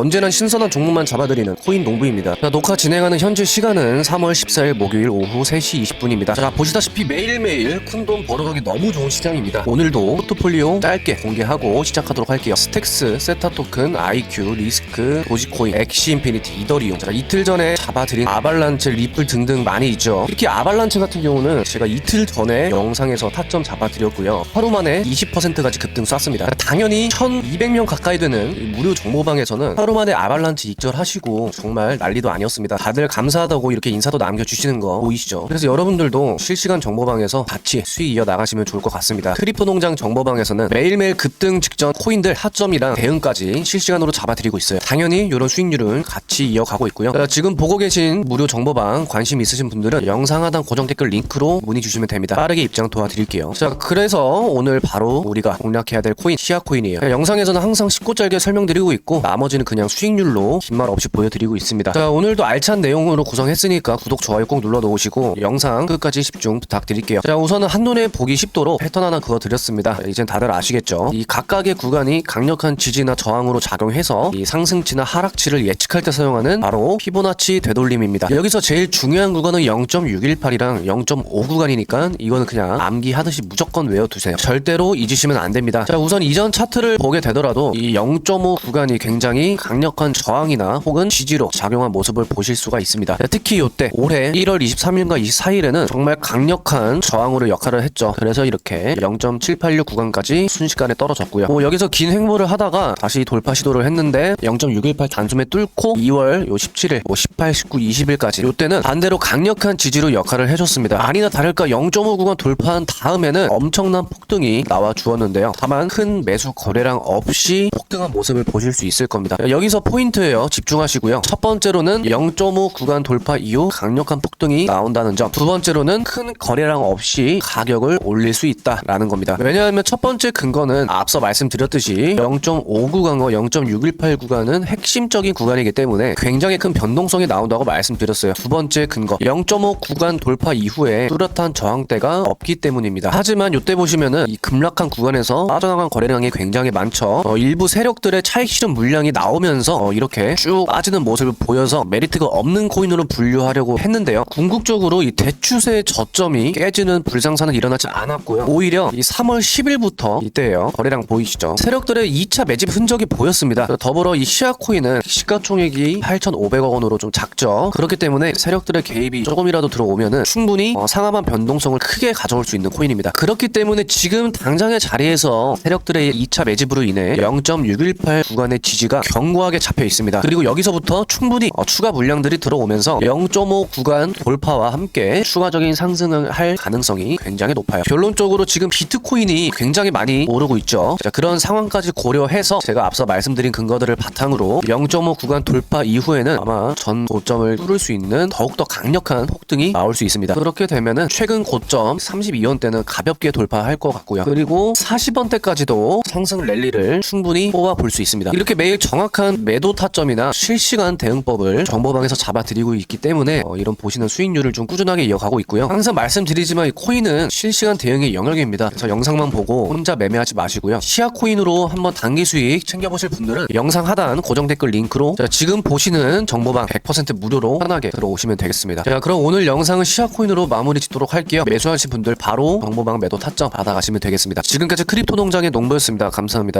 언제나 신선한 종목만 잡아드리는 코인 농부입니다. 자, 녹화 진행하는 현재 시간은 3월 14일 목요일 오후 3시 20분입니다. 자, 보시다시피 매일매일 큰 돈 벌어가기 너무 좋은 시장입니다. 오늘도 포트폴리오 짧게 공개하고 시작하도록 할게요. 스택스, 세타 토큰, IQ, 리스크, 도지코인, 엑시 인피니티, 이더리움. 자, 이틀 전에 잡아드린 아발란체, 리플 등등 많이 있죠. 특히 아발란체 같은 경우는 제가 이틀 전에 영상에서 타점 잡아드렸고요. 하루 만에 20%까지 급등 쐈습니다. 당연히 1200명 가까이 되는 이 무료 정보방에서는 하루 만에 아발란체 익절하시고 정말 난리도 아니었습니다. 다들 감사하다고 이렇게 인사도 남겨주시는 거 보이시죠? 그래서 여러분들도 실시간 정보방에서 같이 수익 이어 나가시면 좋을 것 같습니다. 크리포 농장 정보방에서는 매일매일 급등 직전 코인들 하점이랑 대응까지 실시간으로 잡아드리고 있어요. 당연히 이런 수익률은 같이 이어가고 있고요. 자, 지금 보고 계신 무료 정보방 관심 있으신 분들은 영상 하단 고정 댓글 링크로 문의 주시면 됩니다. 빠르게 입장 도와드릴게요. 자, 그래서 오늘 바로 우리가 공략해야 될 코인 시아 코인이에요. 자, 영상에서는 항상 쉽고 짧게 설명드리고 있고 나머지는 그냥 수익률로 긴 말 없이 보여드리고 있습니다. 자, 오늘도 알찬 내용으로 구성했으니까 구독 좋아요 꼭 눌러 놓으시고 영상 끝까지 집중 부탁드릴게요. 자, 우선은 한눈에 보기 쉽도록 패턴 하나 그어 드렸습니다. 이젠 다들 아시겠죠? 이 각각의 구간이 강력한 지지나 저항으로 작용해서 이 상승치나 하락치를 예측할 때 사용하는 바로 피보나치 되돌림입니다. 여기서 제일 중요한 구간은 0.618이랑 0.5 구간이니까 이거는 그냥 암기하듯이 무조건 외워두세요. 절대로 잊으시면 안 됩니다. 자, 우선 이전 차트를 보게 되더라도 이 0.5 구간이 굉장히 강력한 저항이나 혹은 지지로 작용한 모습을 보실 수가 있습니다. 자, 특히 이때 올해 1월 23일과 24일에는 정말 강력한 저항으로 역할을 했죠. 그래서 이렇게 0.786 구간까지 순식간에 떨어졌고요. 뭐 여기서 긴 횡보를 하다가 다시 돌파 시도를 했는데 0.618 단숨에 뚫고 2월 요 17일, 뭐 18, 19, 20일까지 이때는 반대로 강력한 지지로 역할을 해줬습니다. 아니나 다를까 0.5 구간 돌파한 다음에는 엄청난 폭등이 나와 주었는데요. 다만 큰 매수 거래량 없이 폭등한 모습을 보실 수 있을 겁니다. 여기서 포인트예요. 집중하시고요. 첫 번째로는 0.5 구간 돌파 이후 강력한 폭등이 나온다는 점. 두 번째로는 큰 거래량 없이 가격을 올릴 수 있다라는 겁니다. 왜냐하면 첫 번째 근거는 앞서 말씀드렸듯이 0.5 구간과 0.618 구간은 핵심적인 구간이기 때문에 굉장히 큰 변동성이 나온다고 말씀드렸어요. 두 번째 근거 0.5 구간 돌파 이후에 뚜렷한 저항대가 없기 때문입니다. 하지만 이때 보시면은 이 급락한 구간에서 빠져나간 거래량이 굉장히 많죠. 어, 일부 세력들의 차익 실현 물량이 나오 면서 어, 이렇게 쭉 빠지는 모습을 보여서 메리트가 없는 코인으로 분류하려고 했는데요. 궁극적으로 이 대추세의 저점이 깨지는 불상사는 일어나지 않았고요. 오히려 이 3월 10일부터 이때예요. 거래량 보이시죠? 세력들의 2차 매집 흔적이 보였습니다. 더불어 이 시아 코인은 시가총액이 8,500억 원으로 좀 작죠. 그렇기 때문에 세력들의 개입이 조금이라도 들어오면은 충분히 어, 상하반 변동성을 크게 가져올 수 있는 코인입니다. 그렇기 때문에 지금 당장의 자리에서 세력들의 2차 매집으로 인해 0.618 구간의 지지가 견고하게 잡혀 있습니다. 그리고 여기서부터 충분히 어, 추가 물량들이 들어오면서 0.5 구간 돌파와 함께 추가적인 상승을 할 가능성이 굉장히 높아요. 결론적으로 지금 비트코인이 굉장히 많이 오르고 있죠. 자, 그런 상황까지 고려해서 제가 앞서 말씀드린 근거들을 바탕으로 0.5 구간 돌파 이후에는 아마 전 고점을 뚫을 수 있는 더욱더 강력한 폭등이 나올 수 있습니다. 그렇게 되면은 최근 고점 32원대는 가볍게 돌파할 것 같고요. 그리고 40원대까지도 상승 랠리를 충분히 뽑아 볼 수 있습니다. 이렇게 매일 정확한 매도 타점이나 실시간 대응법을 정보방에서 잡아드리고 있기 때문에 어, 이런 보시는 수익률을 좀 꾸준하게 이어가고 있고요. 항상 말씀드리지만 이 코인은 실시간 대응의 영역입니다. 그래서 영상만 보고 혼자 매매하지 마시고요. 시아 코인으로 한번 단기 수익 챙겨보실 분들은 영상 하단 고정 댓글 링크로 자, 지금 보시는 정보방 100% 무료로 편하게 들어오시면 되겠습니다. 자, 그럼 오늘 영상은 시아 코인으로 마무리 짓도록 할게요. 매수하신 분들 바로 정보방 매도 타점 받아가시면 되겠습니다. 지금까지 크립토 농장의 농부였습니다. 감사합니다.